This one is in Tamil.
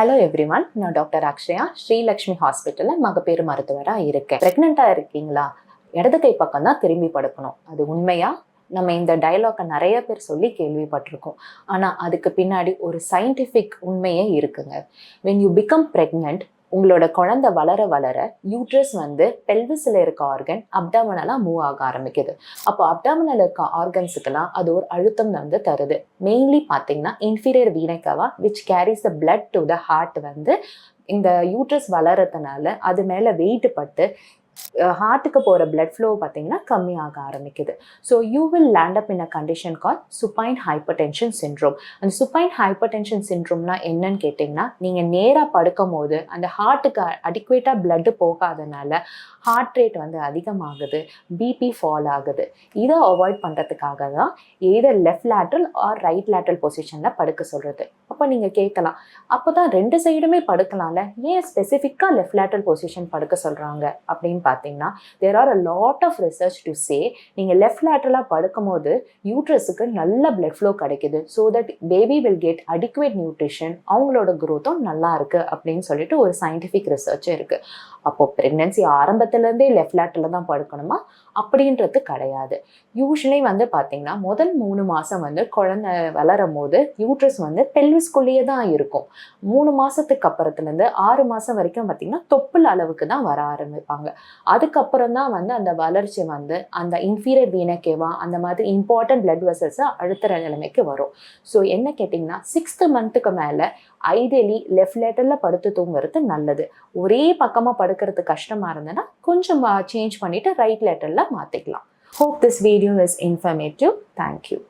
ஹலோ எவ்ரிவன் நான் டாக்டர் அக்ஷயா ஸ்ரீலக்ஷ்மி ஹாஸ்பிட்டலில் மகப்பேறு மருத்துவராக இருக்கேன். ப்ரெக்னெண்ட்டாக இருக்கீங்களா? இடது கை பக்கம் தான் திரும்பி படுக்கணும். அது உண்மையா? நம்ம இந்த டைலாக்கை நிறைய பேர் சொல்லி கேள்விப்பட்டிருக்கோம். ஆனால் அதுக்கு பின்னாடி ஒரு சயின்டிஃபிக் உண்மையே இருக்குங்க. வென் யூ பிகம் ப்ரெக்னென்ட் உங்களோட குழந்தை வளர வளர யூட்ரஸ் வந்து பெல்விஸில் இருக்க ஆர்கன் அப்டாமனலாக மூவ் ஆக ஆரம்பிக்குது. அப்போ அப்டாமனில் இருக்க ஆர்கன்ஸுக்கெல்லாம் அது ஒரு அழுத்தம் வந்து தருது. மெயின்லி பார்த்தீங்கன்னா inferior vena cava which carries the blood to the heart வந்து இந்த யூட்ரஸ் வளரதுனால அது மேலே வெயிட் பட்டு ஹார்ட்டுக்கு போகிற பிளட் ஃப்ளோ பார்த்தீங்கன்னா கம்மியாக ஆரம்பிக்குது. So you will land up in a condition call supine hypertension syndrome அந்த சுப்பைன் ஹைப்பர் டென்ஷன் சின்ட்ரோம்னா என்னன்னு கேட்டிங்கன்னா நீங்கள் நேராக படுக்கும் போது அந்த ஹார்ட்டுக்கு அடிக்குவேட்டாக பிளட்டு போகாதனால ஹார்ட் ரேட் வந்து அதிகமாகுது பிபி ஃபால் ஆகுது. இதை அவாய்ட் பண்ணுறதுக்காக தான் either left lateral or right lateral பொசிஷனில் படுக்க சொல்கிறது அப்போ நீங்கள் கேட்கலாம். அப்போ தான் ரெண்டு சைடுமே படுக்கலாம்ல. ஏன் ஸ்பெசிஃபிக்காக லெஃப்ட் லேட்ரல் பொசிஷன் படுக்க சொல்கிறாங்க அப்படின்னு பார்த்தீங்கன்னா there are a lot of research to say நீங்கள் லெஃப்ட் லேட்ரலாக படுக்கும் போது யூட்ரஸுக்கு நல்ல பிளட் ஃப்ளோ கிடைக்குது. So that baby will get adequate nutrition அவங்களோட குரோத்தும் நல்லா இருக்குது அப்படின்னு சொல்லிட்டு ஒரு சயின்டிஃபிக் ரிசர்ச் இருக்குது அப்போது ப்ரெக்னென்சி ஆரம்பத்துலேருந்தே லெஃப்ட் லேட்டரில் தான் படுக்கணுமா? அப்படின்றது கிடையாது. யூஸ்வலி வந்து பார்த்திங்கன்னா முதல் மூணு மாதம் வந்து குழந்தை வளரும் போது யூட்ரஸ் வந்து பெல்விஸ்குள்ளேயே தான் இருக்கும். மூணு மாதத்துக்கு அப்புறத்துலேருந்து ஆறு மாதம் வரைக்கும் பார்த்தீங்கன்னா தொப்புள் அளவுக்கு தான் வர ஆரம்பிப்பாங்க. அதுக்கப்புறம் தான் வந்து அந்த வளர்ச்சி வந்து அந்த இன்ஃபீரியர் வீணக்கேவா அந்த மாதிரி இம்பார்ட்டன்ட் பிளட் வெசல்ஸை அழுத்துற நிலைமைக்கு வரும். ஸோ என்ன கேட்டிங்கன்னா சிக்ஸ்த்து மந்த்துக்கு மேலே ஐடியலி லெஃப்ட் லேட்டரில் படுத்து தூங்குறது நல்லது. ஒரே பக்கமாக படுக்கிறது கஷ்டமாக இருந்ததுன்னா கொஞ்சம் சேஞ்ச் பண்ணிவிட்டு ரைட் லேட்டரில் மாற்றிக்கலாம் hope this video is informative thank you